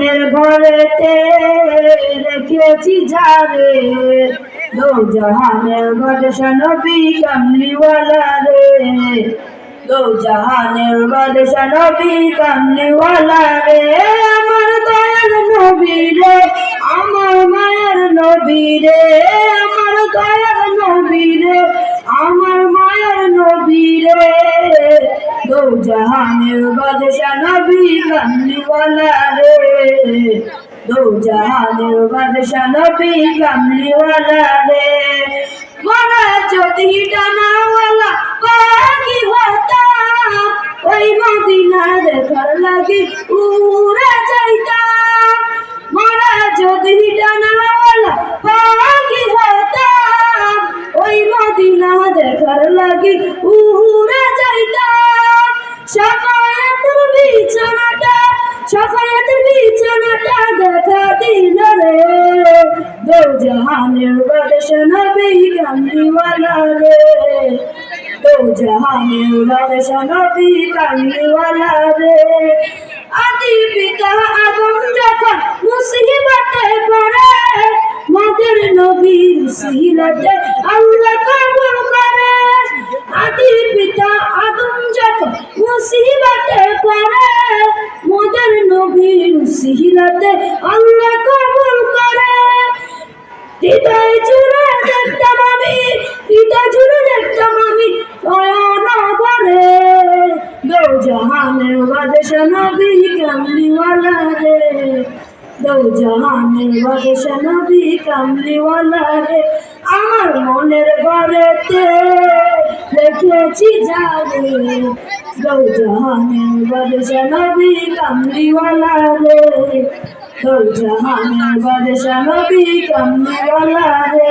মনের ঘরেতে রেখেছি যারে। দো জাহানের বাদশা নবী কামলিওয়ালা রে দো জাহানের বাদশা নবী কামলিওয়ালা রে আমার দয়াল নবী রে আমার মায়ের নবী রে আমার দয়াল নবী রে আমার জাহানের বাদশা নবী কামলিওয়ালা রে দো জাহানের বাদশা নবী কামলিওয়ালা রে মরা যদি ডানাওয়ালা পাখি হতাম ওই মদিনা দেখার লাগি উড়ে যাইতাম মরা যদি ডানাওয়ালা পাখি হতাম ওই মদিনা দেখার লাগি উড়ে জাহানের বাদশা নবী কামলিওয়ালা রে। দো জাহানের বাদশা নবী রে। আদি পিতা আদম যখন মুসিবতে পড়ে, মদের নবী মুসিবতে আল্লাহ কবুল করে। আদি পিতা আদম যখন মুসিবতে পড়ে, মদের নবী মুসিবতে আল্লাহ হৃদয় জুড়ে দেখতাম আমি, হৃদয় জুড়ে দেখতাম আমি নয়ন বলে দো জাহানের বাদশা নবী কামলিওয়ালা রে। দৌ জাহানের বাদেশ নবী কামলিওয়ালা রে। আমার মনের ঘরেতে রেখেছি যাবে দো জাহানের বাদশা নবী কামলিওয়ালা রে দো জাহানের বাদশা নবী কামলিওয়ালা রে